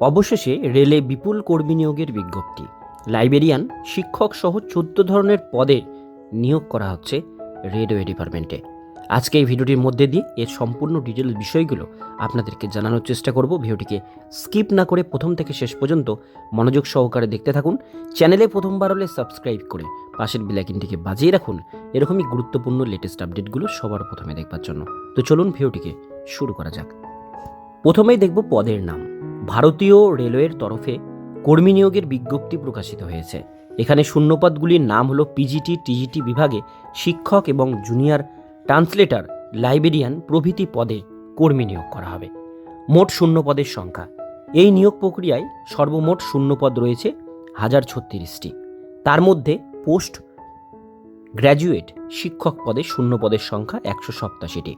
অবশেষে রেলে বিপুল কর্মী নিয়োগের বিজ্ঞপ্তি। লাইব্রেরিয়ান শিক্ষক সহ চোদ্দ ধরনের পদে নিয়োগ করা হচ্ছে রেলওয়ে ডিপার্টমেন্টে। আজকে এই ভিডিওটির মধ্যে দিয়ে এর সম্পূর্ণ ডিটেল বিষয়গুলো আপনাদেরকে জানানোর চেষ্টা করব। ভিডিওটিকে স্কিপ না করে প্রথম থেকে শেষ পর্যন্ত মনোযোগ সহকারে দেখতে থাকুন। চ্যানেলে প্রথমবার হলে সাবস্ক্রাইব করে পাশের বিলাকিনটিকে বাজিয়ে রাখুন। এরকমই গুরুত্বপূর্ণ লেটেস্ট আপডেটগুলো সবার প্রথমে দেখবার জন্য। তো চলুন ভিডিওটিকে শুরু করা যাক। প্রথমেই দেখব পদের নাম। ভারতীয় রেলওয়ের তরফে কর্মী নিয়োগের বিজ্ঞপ্তি প্রকাশিত হয়েছে। এখানে শূন্যপদগুলির নাম হলো পিজিটি টিজিটি বিভাগে শিক্ষক এবং জুনিয়র ট্রান্সলেটর, লাইব্রেরিয়ান প্রভৃতি পদে কর্মী নিয়োগ করা হবে। মোট শূন্য পদের সংখ্যা। এই নিয়োগ প্রক্রিয়ায় সর্বমোট শূন্য পদ রয়েছে হাজার ছত্রিশটি। তার মধ্যে পোস্ট গ্র্যাজুয়েট শিক্ষক পদে শূন্য পদের সংখ্যা একশো সপ্তাশিটি।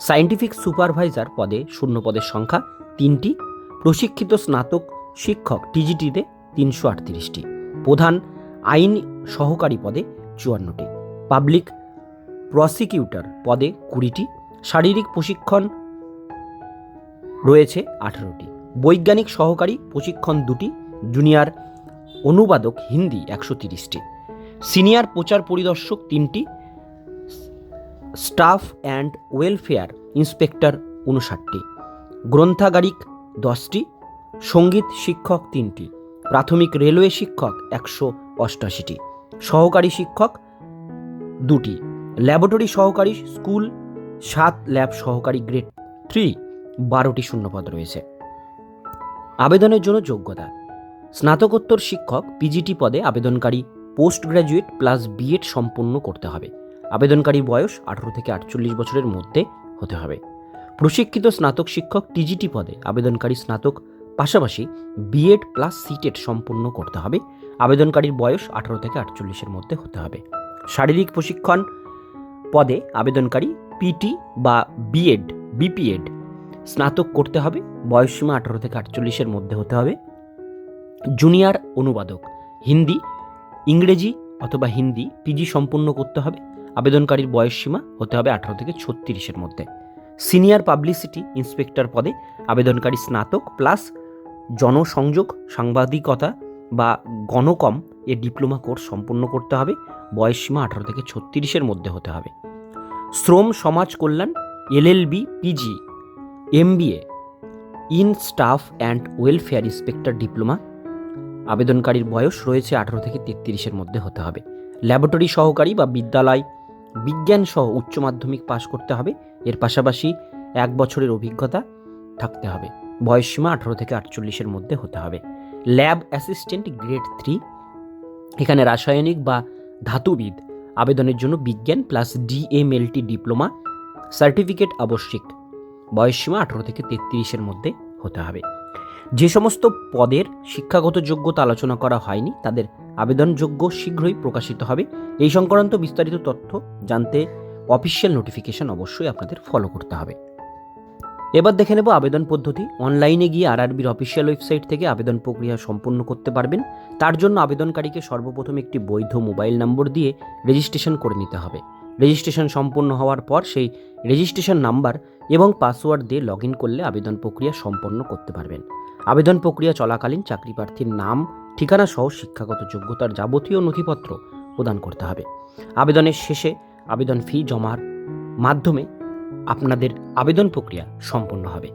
সায়েন্টিফিক সুপারভাইজার পদে শূন্য পদের সংখ্যা তিনটি। প্রশিক্ষিত স্নাতক শিক্ষক টিজিটিতে তিনশো আটত্রিশটি। প্রধান আইন সহকারী পদে চুয়ান্নটি। পাবলিক প্রসিকিউটর পদে কুড়িটি। শারীরিক প্রশিক্ষণ রয়েছে আঠারোটি। বৈজ্ঞানিক সহকারী প্রশিক্ষণ দুটি। জুনিয়র অনুবাদক হিন্দি একশো তিরিশটি। সিনিয়র প্রচার পরিদর্শক তিনটি। স্টাফ অ্যান্ড ওয়েলফেয়ার ইন্সপেক্টর উনষাটটি। গ্রন্থাগারিক দশটি, সংগীত শিক্ষক তিনটি, প্রাথমিক রেলওয়ে শিক্ষক একশো অষ্টাশিটি, সহকারী শিক্ষক দুটি, ল্যাবরেটরি সহকারী স্কুল সাত, ল্যাব সহকারী গ্রেড থ্রি, বারোটি শূন্যপদ রয়েছে। আবেদনের জন্য যোগ্যতা, স্নাতকোত্তর শিক্ষক পিজিটি পদে আবেদনকারী পোস্ট গ্র্যাজুয়েট প্লাস বিএড সম্পন্ন করতে হবে। আবেদনকারীর বয়স আঠারো থেকে আটচল্লিশ বছরের মধ্যে হতে হবে। প্রশিক্ষিত স্নাতক শিক্ষক টিজিটি পদে আবেদনকারী স্নাতক পাশাপাশি বিএড প্লাস সিটেট সম্পূর্ণ করতে হবে। আবেদনকারীর বয়স আঠারো থেকে আটচল্লিশের মধ্যে হতে হবে। শারীরিক প্রশিক্ষণ পদে আবেদনকারী পিটি বা বিএড বিপিএড স্নাতক করতে হবে। বয়সসীমা আঠারো থেকে আটচল্লিশের মধ্যে হতে হবে। জুনিয়র অনুবাদক, হিন্দি, ইংরেজি অথবা হিন্দি পিজি সম্পূর্ণ করতে হবে। আবেদনকারীর বয়সসীমা হতে হবে আঠারো থেকে ছত্রিশের মধ্যে। সিনিয়র পাবলিসিটি ইন্সপেক্টর পদে আবেদনকারী স্নাতক প্লাস জনসংযোগ, সাংবাদিকতা বা গণকম এ ডিপ্লোমা কোর্স সম্পূর্ণ করতে হবে। বয়সসীমা আঠারো থেকে ছত্রিশের মধ্যে হতে হবে। শ্রম সমাজ কল্যাণ LLB PG MBA in staff and welfare inspector diploma. আবেদনকারীর বয়স রয়েছে আঠারো থেকে তেত্রিশের মধ্যে হতে হবে। ল্যাবরেটরি সহকারী বা বিদ্যালয় বিজ্ঞান সহ উচ্চ মাধ্যমিক পাশ করতে হবে। এর পাশাপাশি এক বছরের অভিজ্ঞতা থাকতে হবে। বয়সসীমা আঠারো থেকে আটচল্লিশের মধ্যে হতে হবে। Lab assistant grade three. এখানে রাসায়নিক বা ধাতুবিদ আবেদনের জন্য বিজ্ঞান প্লাস ডিএমএলটি ডিপ্লোমা সার্টিফিকেট আবশ্যিক। বয়সসীমা আঠারো থেকে তেত্রিশের মধ্যে হতে হবে। যে সমস্ত পদের শিক্ষাগত যোগ্যতা আলোচনা করা হয়নি, তাদের আবেদনযোগ্য শীঘ্রই প্রকাশিত হবে। এই সংক্রান্ত বিস্তারিত তথ্য জানতে অফিসিয়াল নোটিফিকেশন অবশ্যই আপনাদের ফলো করতে হবে। এবার দেখে নেব আবেদন পদ্ধতি। অনলাইনে গিয়ে আরআরবির অফিসিয়াল ওয়েবসাইট থেকে আবেদন প্রক্রিয়া সম্পন্ন করতে পারবেন। তার জন্য আবেদনকারীকে সর্বপ্রথম একটি বৈধ মোবাইল নম্বর দিয়ে রেজিস্ট্রেশন করে নিতে হবে। রেজিস্ট্রেশন সম্পন্ন হওয়ার পর সেই রেজিস্ট্রেশন নাম্বার এবং পাসওয়ার্ড দিয়ে লগ করলে আবেদন প্রক্রিয়া সম্পন্ন করতে পারবেন। আবেদন প্রক্রিয়া চলাকালীন চাকরি প্রার্থীর নাম, ঠিকানা সহ শিক্ষাগত যোগ্যতার যাবতীয় নথিপত্র প্রদান করতে হবে। আবেদনের শেষে আবেদন ফি জমার মাধ্যমে আপনাদের আবেদন প্রক্রিয়া সম্পন্ন হবে।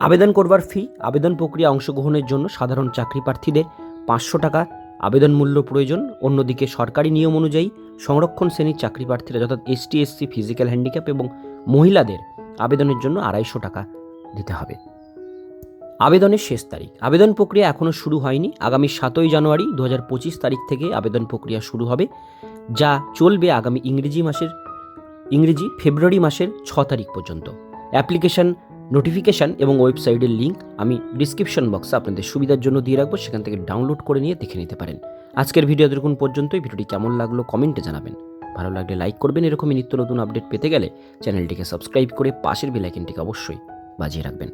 আবেদন করবার ফি আবেদন প্রক্রিয়া অংশগ্রহণের জন্য সাধারণ চাকরি প্রার্থীদের পাঁচশো টাকা আবেদন মূল্য প্রয়োজন। অন্যদিকে সরকারি নিয়ম অনুযায়ী সংরক্ষণ শ্রেণির চাকরি প্রার্থীরা অর্থাৎ এসটি এসসি ফিজিক্যাল হ্যান্ডিক্যাপ এবং মহিলাদের আবেদনের জন্য আড়াইশো টাকা দিতে হবে। আবেদনের শেষ তারিখ। আবেদন প্রক্রিয়া এখনও শুরু হয়নি। আগামী সাতই জানুয়ারি দু হাজার পঁচিশ তারিখ থেকে আবেদন প্রক্রিয়া শুরু হবে। যা চলবে আগামী ইংরেজি মাসের, ইংরেজি ফেব্রুয়ারি মাসের ছ তারিখ পর্যন্ত। অ্যাপ্লিকেশন, নোটিফিকেশান এবং ওয়েবসাইটের লিঙ্ক আমি ডিসক্রিপশন বক্সে আপনাদের সুবিধার জন্য দিয়ে রাখব, সেখান থেকে ডাউনলোড করে নিয়ে দেখে নিতে পারেন। আজকের ভিডিও দেখুন পর্যন্তই। ভিডিওটি কেমন লাগল কমেন্টে জানাবেন। ভালো লাগলে লাইক করবেন। এরকমই নিত্য নতুন আপডেট পেতে গেলে চ্যানেলটিকে সাবস্ক্রাইব করে পাশের বেলাইকেনটিকে অবশ্যই বাজিয়ে রাখবেন।